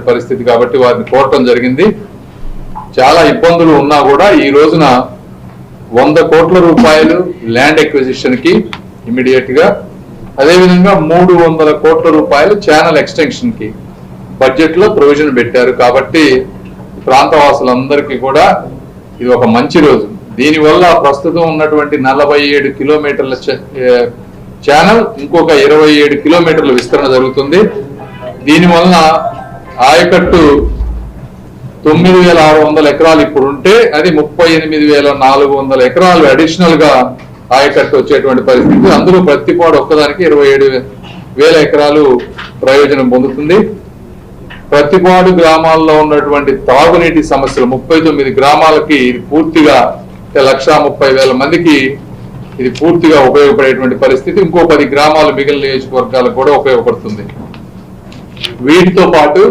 పరిస్థితి కాబట్టి వారిని కోరటం జరిగింది. చాలా ఇబ్బందులు ఉన్నా కూడా ఈ రోజున వంద కోట్ల రూపాయలు ల్యాండ్ ఎక్విజిషన్కి ఇమీడియట్గా అదేవిధంగా మూడు వందల కోట్ల రూపాయలు ఛానల్ ఎక్స్టెన్షన్కి బడ్జెట్లో ప్రొవిజన్ పెట్టారు కాబట్టి ప్రాంతవాసులందరికీ కూడా ఇది ఒక మంచి రోజు. దీనివల్ల ప్రస్తుతం ఉన్నటువంటి నలభై ఏడు కిలోమీటర్ల ఛానల్ ఇంకొక ఇరవై ఏడు కిలోమీటర్ల విస్తరణ జరుగుతుంది. దీనివలన ఆయకట్టు తొమ్మిది వేల ఆరు వందల ఎకరాలు ఇప్పుడు ఉంటే అది ముప్పై ఎనిమిది వేల నాలుగు వందల ఎకరాలు అడిషనల్గా ఆయకట్టు వచ్చేటువంటి పరిస్థితి. అందులో ప్రతిపాడు ఒక్కదానికి ఇరవై ఏడు వేల ఎకరాలు ప్రయోజనం పొందుతుంది. ప్రతిపాడు గ్రామాల్లో ఉన్నటువంటి తాగునీటి సమస్యలు ముప్పై తొమ్మిది గ్రామాలకి ఇది పూర్తిగా లక్షా ముప్పై వేల మందికి ఇది పూర్తిగా ఉపయోగపడేటువంటి పరిస్థితి. ఇంకో పది గ్రామాలు మిగిలిన నియోజకవర్గాలకు కూడా ఉపయోగపడుతుంది. వీటితో పాటు